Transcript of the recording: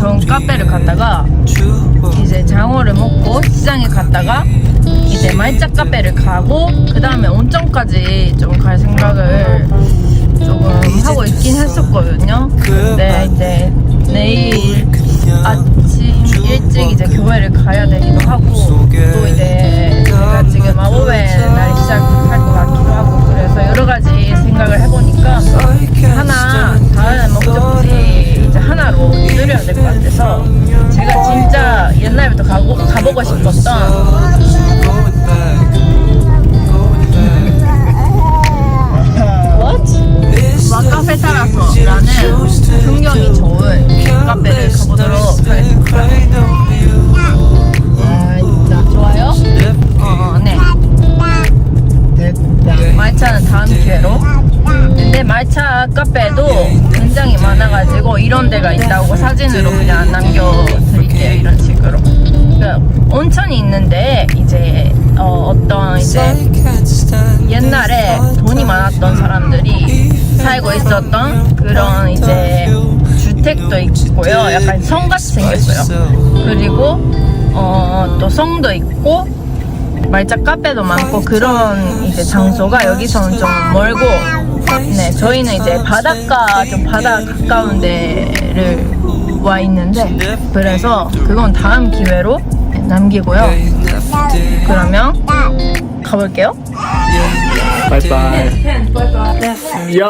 전 카페를 갔다가 이제 장어를 먹고 시장에 갔다가 이제 말짝 카페를 가고 그 다음에 온천까지 좀 갈 생각을 조금 하고 있긴 했었거든요. 근데 이제 내일 아침 일찍 이제 교회를 가야 되기도 하고 말차는 다음 기회로. 근데 말차 카페도 굉장히 많아가지고 이런 데가 있다고 사진으로 그냥 남겨드릴게요. 이런 식으로. 그 온천이 있는데 이제 어, 어떤 이제 옛날에 돈이 많았던 사람들이 살고 있었던 그런 이제 주택도 있고요. 약간 성 같이 생겼어요. 그리고 어, 또 성도 있고 말자 카페도 많고 그런 이제 장소가 여기서는 좀 멀고 네 저희는 이제 바닷가 좀 바다 가까운 데를 와 있는데 그래서 그건 다음 기회로 남기고요. 그러면 가볼게요. 바이바이. 야.